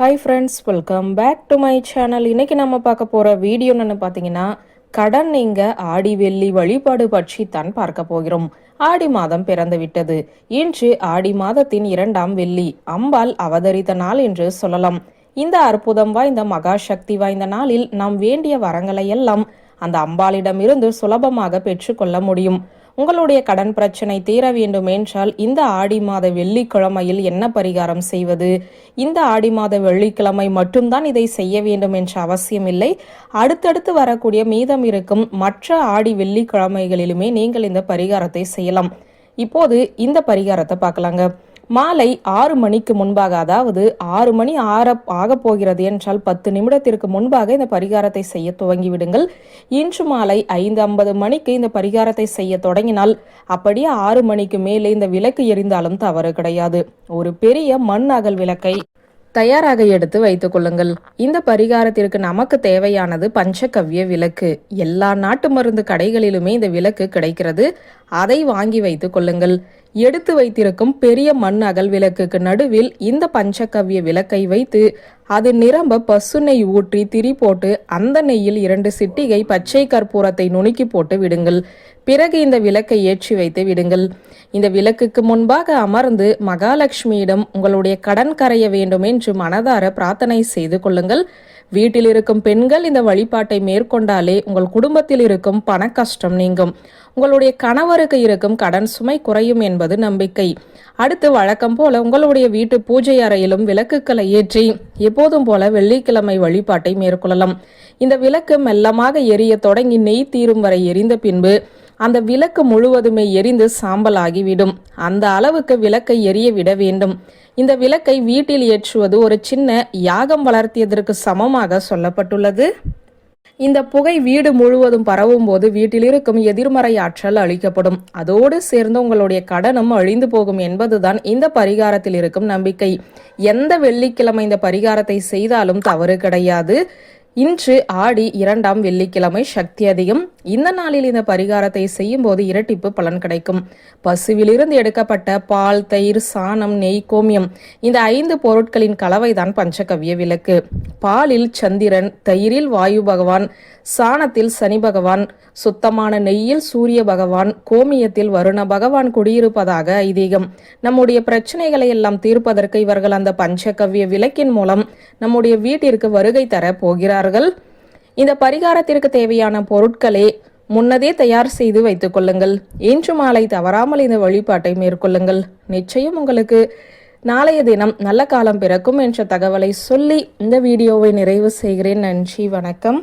Hi friends welcome back to my channel இன்னைக்கு நம்ம பார்க்க போகிற வீடியோ என்னென்னு பார்த்தீங்கன்னா கடன் நீங்க ஆடி வெள்ளி வழிபாடு பற்றி தான் பார்க்க போகிறோம். ஆடி மாதம் பிறந்து விட்டது. இன்று ஆடி மாதத்தின் இரண்டாம் வெள்ளி. அம்பாள் அவதரித்த நாள் என்று சொல்லலாம். இந்த அற்புதம் வாய்ந்த மகா சக்தி வாய்ந்த நாளில் நாம் வேண்டிய வரங்களை எல்லாம் அந்த அம்பாளிடமிருந்து சுலபமாக பெற்றுக்கொள்ள முடியும். உங்களுடைய கடன் பிரச்சனை தீர வேண்டும் என்றால் இந்த ஆடி மாத வெள்ளிக்கிழமையில் என்ன பரிகாரம் செய்வது? இந்த ஆடி மாத வெள்ளிக்கிழமை மட்டும்தான் இதை செய்ய வேண்டும் என்ற அவசியமில்லை அடுத்தடுத்து வரக்கூடிய மீதம் இருக்கும் மற்ற ஆடி வெள்ளிக்கிழமைகளிலுமே நீங்கள் இந்த பரிகாரத்தை செய்யலாம். இப்போது இந்த பரிகாரத்தை பார்க்கலாங்க. மாலை ஆறு மணிக்கு முன்பாக அதாவது ஆறு மணி ஆற ஆக போகிறது என்றால் பத்து நிமிடத்திற்கு முன்பாக இந்த பரிகாரத்தை செய்ய துவங்கிவிடுங்கள். இன்று மாலை ஐந்து ஐம்பது மணிக்கு இந்த பரிகாரத்தை செய்ய தொடங்கினால் அப்படியே ஆறு மணிக்கு மேலே இந்த விளக்கு எரிந்தாலும் தவறு கிடையாது. ஒரு பெரிய மண் அகல் விளக்கை தயாராக எடுத்து வைத்துக் கொள்ளுங்கள். இந்த பரிகாரத்திற்கு நமக்கு தேவையானது பஞ்சகவ்ய விளக்கு. எல்லா நாட்டு மருந்து கடைகளிலுமே இந்த விளக்கு கிடைக்கிறது. அதை வாங்கி வைத்துக் கொள்ளுங்கள். எடுத்து வைத்திருக்கும் பெரிய மண் அகல் விளக்குக்கு நடுவில் இந்த பஞ்சகவ்ய விளக்கை வைத்து அது நிரம்ப பசு நெய் ஊற்றி திரி போட்டு அந்த நெய்யில் இரண்டு சிட்டிகை பச்சை கற்பூரத்தை நுணுக்கி போட்டு விடுங்கள். பிறகு இந்த விளக்கை ஏற்றி வைத்து விடுங்கள். இந்த விளக்குக்கு முன்பாக அமர்ந்து மகாலட்சுமியிடம் உங்களுடைய கடன் கரைய வேண்டும் என்று மனதார பிரார்த்தனை செய்து கொள்ளுங்கள். வீட்டில் இருக்கும் பெண்கள் இந்த வழிபாட்டை மேற்கொண்டாலே உங்கள் குடும்பத்தில் இருக்கும் பண கஷ்டம் நீங்கும். உங்களுடைய கணவருக்கு இருக்கும் கடன் சுமை குறையும் என்பது நம்பிக்கை. அடுத்து வழக்கம் போல உங்களுடைய வீட்டு பூஜை அறையிலும் விளக்குகளை ஏற்றி எப்போதும் போல வெள்ளிக்கிழமை வழிபாட்டை மேற்கொள்ளலாம். இந்த விளக்கு மெல்லமாக எரிய தொடங்கி நெய் தீரும் வரை எரிந்த பின்பு அந்த விளக்கு முழுவதுமே எரிந்து சாம்பலாகிவிடும். அந்த அளவுக்கு விளக்கை எரிய விட வேண்டும். இந்த விளக்கை வீட்டில் ஏற்றுவது ஒரு சின்ன யாகம் வளர்த்தியதற்கு சமமாக சொல்லப்பட்டுள்ளது. இந்த புகை வீடு முழுவதும் பரவும் போது வீட்டில் இருக்கும் எதிர்மறை ஆற்றல் அளிக்கப்படும் அதோடு சேர்ந்து உங்களுடைய கடனும் அழிந்து போகும் என்பதுதான் இந்த பரிகாரத்தில் இருக்கும் நம்பிக்கை. எந்த வெள்ளிக்கிழமை இந்த பரிகாரத்தை செய்தாலும் தவறு கிடையாது. இன்று ஆடி இரண்டாம் வெள்ளிக்கிழமை சக்தி அதிகம். இந்த நாளில் இந்த பரிகாரத்தை செய்யும் போது இரட்டிப்பு பலன் கிடைக்கும். பசுவிலிருந்து எடுக்கப்பட்ட பால் தயிர் சாணம் நெய் கோமியம் இந்த ஐந்து பொருட்களின் கலவைதான் பஞ்சகவ்ய விளக்கு. பாலில் சந்திரன் தயிரில் வாயு பகவான் சாணத்தில் சனி பகவான் சுத்தமான நெய்யில் சூரிய பகவான் கோமியத்தில் வருண பகவான் குடியிருப்பதாக ஐதீகம். நம்முடைய பிரச்சனைகளை எல்லாம் தீர்ப்பதற்கு இவர்கள் அந்த பஞ்சகவ்ய விளக்கின் மூலம் நம்முடைய வீட்டிற்கு வருகை தர போகிறார்கள். இந்த பரிகாரத்திற்கு தேவையான பொருட்களே முன்னதே தயார் செய்து வைத்துக் கொள்ளுங்கள். இன்று மாலை தவறாமல் இந்த வழிபாட்டை மேற்கொள்ளுங்கள். நிச்சயம் உங்களுக்கு நாளைய தினம் நல்ல காலம் பிறக்கும் என்ற தகவலை சொல்லி இந்த வீடியோவை நிறைவு செய்கிறேன். நன்றி வணக்கம்.